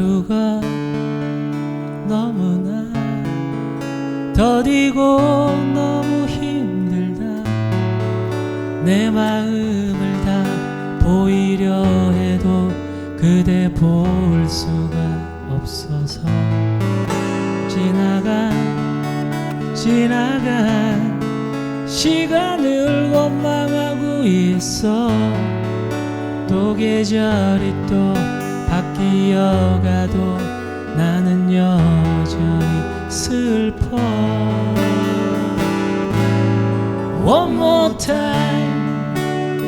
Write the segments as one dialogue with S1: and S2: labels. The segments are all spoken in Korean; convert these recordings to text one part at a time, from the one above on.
S1: 하루가 너무나 더디고 너무 힘들다. 내 마음을 다 보이려 해도 그대 볼 수가 없어서 지나간 지나간 시간을 원망하고 있어. 또 계절이 또 바뀌어가도 나는 여전히 슬퍼. One more time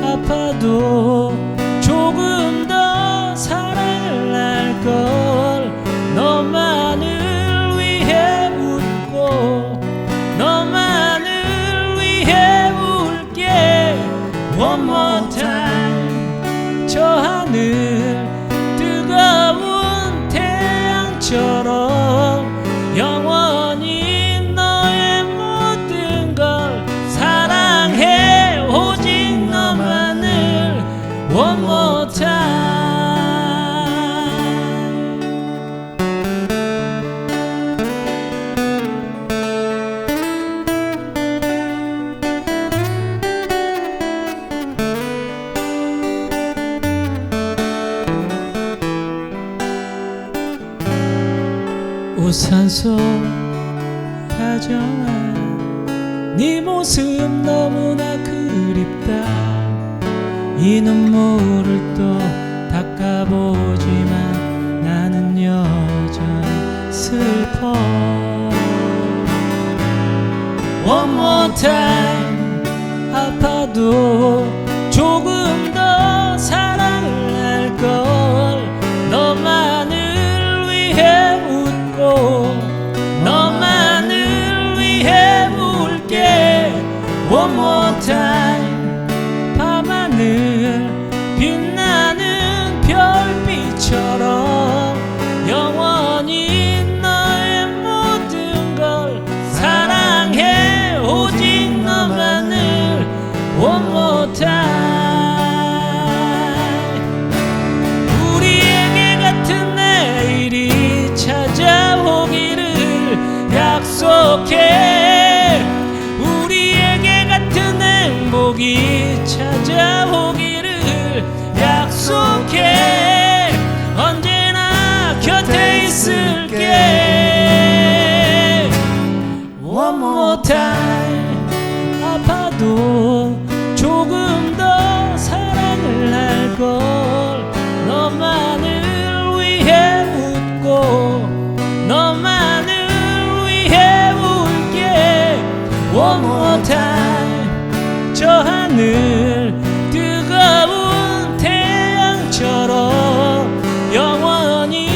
S1: 아파도 조금 우산 속 다정한 네 모습 너무나 그립다. 이 눈물을 또 닦아보지만 나는 여전히 슬퍼. One more time 아파도 조금 더 약속해 우리에게 같은 행복이 찾아오기를 약속해 One more time. 저 하늘 뜨거운 태양처럼 영원히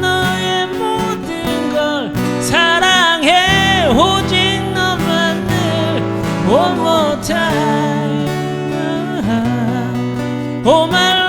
S1: 너의 모든 걸 사랑해. 오직 너만을 One more time. Oh my